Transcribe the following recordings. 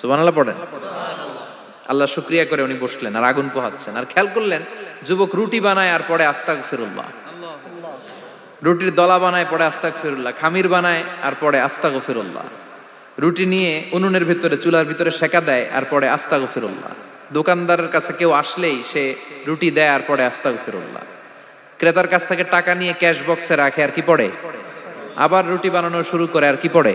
সুবহানাল্লাহ পড়েন। আল্লাহ শুক্রিয়া করে উনি বসলেন, আর আগুন পোহাচ্ছেন। আর খেয়াল করলেন, যুবক রুটি বানায় আর পরে আস্তাক ফিরুল্লাহ রুটির দলা বানায় পরে আস্তাক ফিরুল্লাহ খামির বানায় আর পরে আস্তাক ফিরুল্লাহ রুটি নিয়ে উনুনের ভিতরে, চুলার ভিতরে সেকা দেয় আর পরে আস্তাক ফিরুল্লাহ দোকানদারের কাছে কেউ আসলেই সে রুটি দেয় আর পরে আস্তাক ফিরুল্লাহ ক্রেতার কাছ থেকে টাকা নিয়ে ক্যাশ বক্সে রাখে আর কি পড়ে? আবার রুটি বানানো শুরু করে আর কি পড়ে?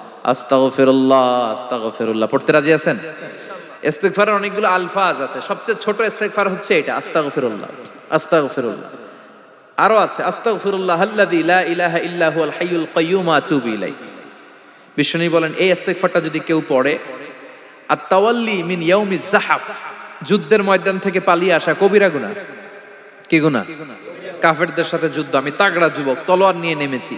আস্তাগফিরুল্লাহ আস্তাগফিরুল্লাহ। পড়তে রাজি আছেন? ইস্তেগফারের অনেকগুলো আলফাজ আছে। সবচেয়ে ছোট ইস্তেগফার হচ্ছে এটা, আস্তাগফিরুল্লাহ। আস্তাগফিরুল্লাহ। আরও আছে, আস্তাগফিরুল্লাহ আল্লাযী লা ইলাহা ইল্লা হুয়াল হাইয়ুল কাইয়্যুম আতুবু ইলাইহি। বিশ্বনী বলেন, এই ইস্তেগফারটা যদি কেউ পড়ে আর তাওয়াল্লি মিন ইয়াউমি জাহাফ যুদ্ধের ময়দান থেকে পালিয়ে আসা কবিরা গুনাহ। কি গুনাহ? কাফেরদের সাথে যুদ্ধ। আমি তাগড়া যুবক, তলোয়ার নিয়ে নেমেছি।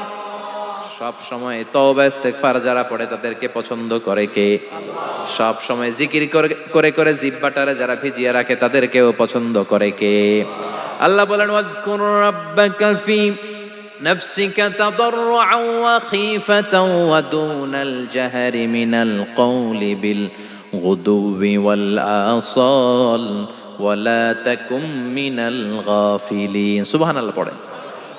সব সময় তওবা ইস্তেগফার যারা পড়ে তাদেরকে পছন্দ করে কে সব সময় জিকির করে করে করে জিব্বাটারে যারা ভিজিয়ে রাখে তাদেরকেও পছন্দ করে কে আল্লাহ বলেন ওয়াজকুর রাব্বাকা ফি نفسك تضرعا وخيفة ودون الجهر من القول بالغدو والآصال ولا تكن من الغافلين سبحان الله পড়েন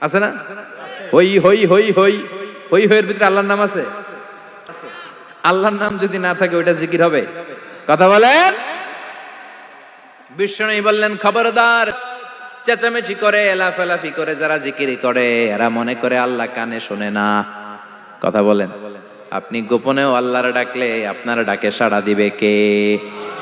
আছে না? হই হই হই হই হই, হইয়ের ভিতরে আল্লাহর নাম আছে? আল্লাহর নাম যদি না থাকে, ওইটা জিকির হবে। কথা বলেন? বিষ্ণু বললেন, খবরদার, চেঁচামেচি করে, এলাফেলাফি করে যারা জিকিরি করে, এরা মনে করে আল্লাহ কানে শোনে না। কথা বলেন। আপনি গোপনেও আল্লাহর ডাকলে আপনার ডাকে সাড়া দিবে কে?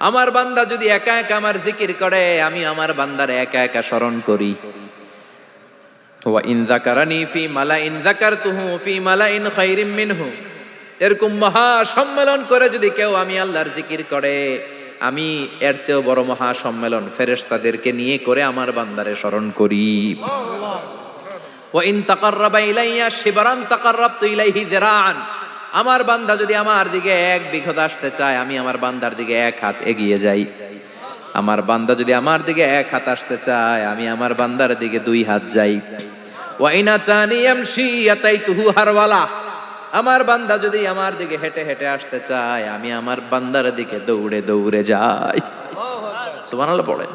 আমার বান্দা যদি একা একা আমার জিকির করে আমি আমার বান্দার একা একা স্মরণ করি। ওয়া ইন জাকারানি ফি মালাইন জাকারতুহু ফি মালাইন খাইরিম মিনহু। এরকম মহা সম্মেলন করে যদি কেউ আমি আল্লাহর জিকির করে আমি এর চেয়েও বড় মহা সম্মেলন ফেরেশতাদেরকে নিয়ে করে আমার বান্দারে স্মরণ করি। ওয়া ইন তাকাররাবা ইলাইয়া শিবরান তাকাররাবতু ইলাইহি যিরাআন। আমার বান্দা যদি আমার দিকে এক বিঘত আসতে চায়, আমি আমার বান্দার দিকে এক হাত এগিয়ে যাই। আমার বান্দা যদি আমার দিকে এক হাত আসতে চায়, আমি আমার বান্দার দিকে দুই হাত যাই। ওয়া ইন আতানি ইয়ামশি ইয়াতাইতুহু হারওয়ালা। আমার বান্দা যদি আমার দিকে হেঁটে হেঁটে আসতে চায়, আমি আমার বান্দার দিকে দৌড়ে দৌড়ে যাই। সুবহানাল্লাহ পড়েন।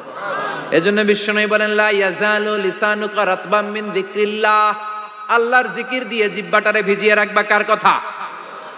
এজন্য বিশ্বনবী বলেন, লা ইয়াজালু লিসানুকা রাতবাম মিন যিকরিল্লাহ। আল্লাহর জিকির দিয়ে জিব্বাটারে ভিজিয়ে রাখবা কার কথা?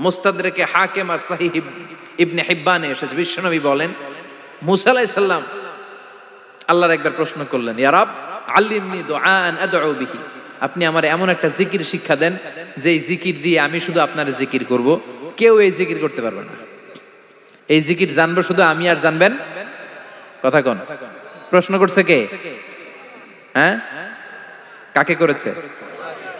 মুস্তাদরেকে হাকেম আর সাহিহ ইবনে হিব্বানে এসেছে। বিশ্বনবী বলেন, মুসা আলাইহিস সালাম আল্লাহর একবার প্রশ্ন করলেন ইয়ারাব আল্লিমনি দুআআন আদউ বিহি। আপনি আমার এমন একটা জিকির শিক্ষা দেন যে এই জিকির দিয়ে আমি শুধু আপনার জিকির করব। কেউ এই জিকির করতে পারবে না। এই জিকির জানব শুধু আমি আর জানবেন? কথা কোন। প্রশ্ন করছে কে? হ্যাঁ? কাকে করেছে?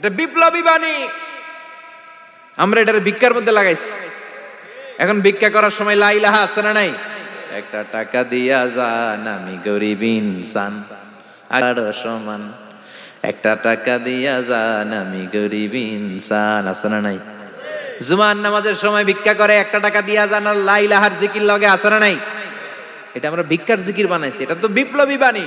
এটা বিপ্লবী বাণী। আমরা এটার ভিক্ষার মধ্যে লাগাইছি। এখন ভিক্ষা করার সময় লা ইলাহা আছে না নাই? একটা টাকা দিয়া যান, আমি গরিব ইনসান। আরও সমান, একটা টাকা দিয়া যান, আমি গরিব ইনসান। আছে না নাই? জুমান নামাজের সময় ভিক্ষা করে, একটা টাকা দিয়া যান, আর লা ইলাহার জিকির লগে আছে না নাই? এটা আমরা ভিক্ষার জিকির বানাইছি। এটা তো বিপ্লবী বাণী।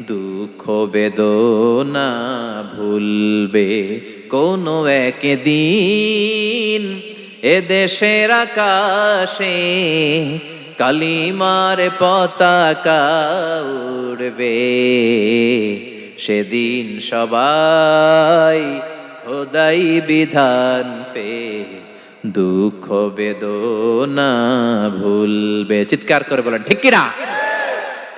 দুঃখ বেদনা ভুলবে কোনো একদিন। এ দেশের আকাশে কালিমার পতাকা উড়বে। সেদিন সবাই খোদাই বিধান পে দুঃখ বেদনা ভুলবে। চিৎকার করে বলেন, ঠিক কিনা?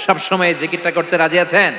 সব সময় জিকিরটা করতে রাজি আছেন?